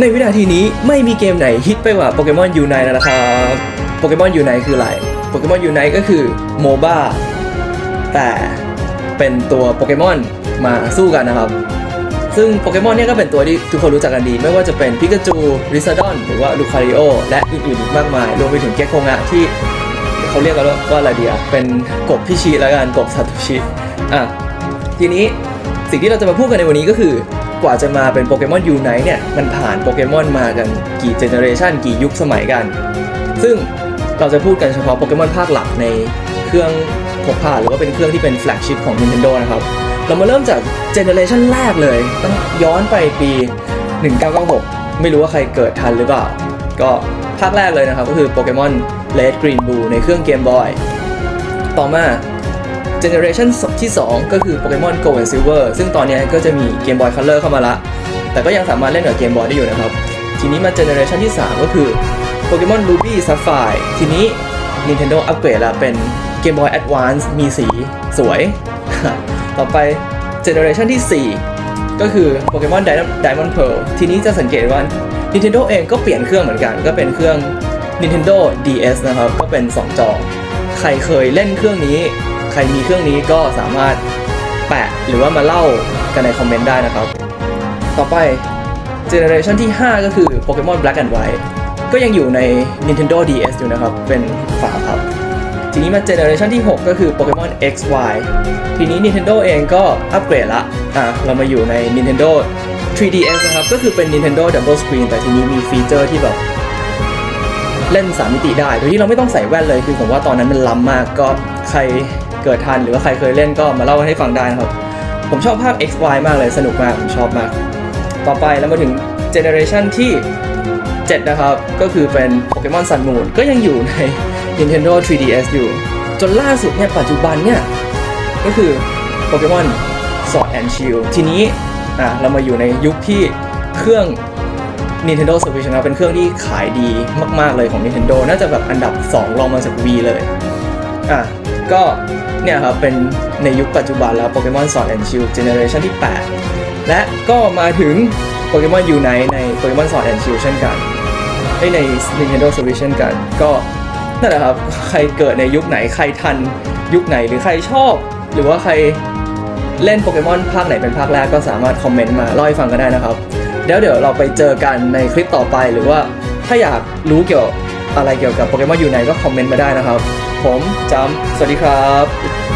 ในวินาทีนี้ไม่มีเกมไหนฮิตไปกว่าโปเกมอนยูไนแล้วนะครับโปเกมอนยูไนคืออะไรโปเกมอนยูไนก็คือโมบ้าแต่เป็นตัวโปเกมอนมาสู้กันนะครับ ซึ่งโปเกมอนเนี่ยก็เป็นตัวที่ทุกคนรู้จักกันดี ไม่ว่าจะเป็นพิกาจูริซาดอนหรือว่าลูคาริโอและอื่นๆอีกมากมาย รวมไปถึงเกคโคงะที่เขาเรียกกันว่าอะไรเดียเป็นกบพิชิแล้วกันกบซาโตชิอะทีนี้สิ่งที่เราจะมาพูดกันในวันนี้ก็คือ กว่าจะมาเป็นโปเกมอนยูไนเนี่ยมันผ่านโปเกมอนมากันกี่เจเนอเรชันกี่ยุคสมัยกัน ซึ่งเราจะพูดกันเฉพาะโปเกมอนภาคหลักในเครื่องพกพาหรือว่าเป็นเครื่องที่เป็นแฟลกชิพของ Nintendo นะครับ เรามาเริ่มจากเจเนอเรชันแรกเลยต้องย้อนไปปี 1996 ไม่รู้ว่าใครเกิดทันหรือเปล่า ก็ภาคแรกเลยนะครับ ก็คือโปเกมอน Red Green Blue ในเครื่อง Game Boy ต่อมา เจเนอเรชันที่ 2 ก็คือโปเกมอน Gold and Silver ซึ่งตอนนี้ก็จะมี Game Boy Color เข้ามาละ แต่ก็ยังสามารถเล่นกับ Game Boy ได้อยู่นะครับ ทีนี้มาเจเนอเรชันที่ 3 ก็คือโปเกมอน Ruby Sapphire ทีนี้ Nintendo อัปเกรดละเป็น Game Boy Advance มีสีสวย ต่อไปเจเนอเรชันที่ 4 ก็คือโปเกมอน Diamond Pearl ทีนี้จะสังเกตว่า Nintendo เองก็เปลี่ยนเครื่องเหมือนกัน ก็เป็นเครื่อง Nintendo DS นะครับ ก็เป็น 2 จอ ใครเคยเล่นเครื่องนี้ ใครมีเครื่องนี้ก็สามารถแปะหรือว่ามาเล่ากันในคอมเมนต์ได้นะครับ ต่อไปเจเนอเรชันที่ 5 ก็คือโปเกมอน Black and White ก็ยังอยู่ใน Nintendo DS อยู่นะครับ เป็นฝาครับ ทีนี้มาเจเนอเรชันที่ 6 ก็คือโปเกมอน XY ทีนี้ Nintendo เองก็อัปเกรดละอะเรามาอยู่ใน Nintendo 3DS นะครับ ก็คือเป็น Nintendo Double Screen แต่ทีนี้มีฟีเจอร์ที่แบบเล่น3มิติได้ โดยที่เราไม่ต้องใส่แว่นเลย คือผมว่าตอนนั้นมันล้ำมาก ก็ใคร เกิดทันหรือว่าใครเคยเล่นก็มาเล่าให้ฟังได้นะครับ ผมชอบภาพ XY มากเลยสนุกมาก ผมชอบมาก ต่อไปเรามาถึงเจเนอเรชันที่ 7 นะครับ ก็คือเป็นโปเกมอน Sun Moon ก็ยังอยู่ใน Nintendo 3DS อยู่ จนล่าสุดเนี่ยปัจจุบันเนี่ย ก็คือโปเกมอน Sword and Shield ทีนี้อะเรามาอยู่ในยุคที่เครื่อง Nintendo Switch นะเป็นเครื่องที่ขายดีมาก ๆ เลยของ Nintendo น่าจะแบบอันดับ 2 รองมาจาก Wii เลย อะ ก็เนี่ยครับเป็นในยุคปัจจุบันแล้ว Pokemon Sword and Shield Generation ที่ 8 และก็มาถึง Pokemon Unite ใน Pokemon Sword and Shield เช่นกันเอ้ยใน Nintendo Switch เช่นกัน ก็นั่นแหละครับใครเกิดในยุคไหนใครทันยุคไหนหรือใครชอบ หรือว่าใครเล่นโปเกมอนภาคไหนเป็นภาคแรกก็สามารถคอมเมนต์มาเล่าให้ฟังกันได้นะครับแล้วเดี๋ยวเราไปเจอกันในคลิปต่อไปหรือว่าถ้าอยากรู้เกี่ยวอะไรเกี่ยวกับโปเกมอนอยู่ไหนก็คอมเมนต์มาได้นะครับ ผมจำสวัสดีครับ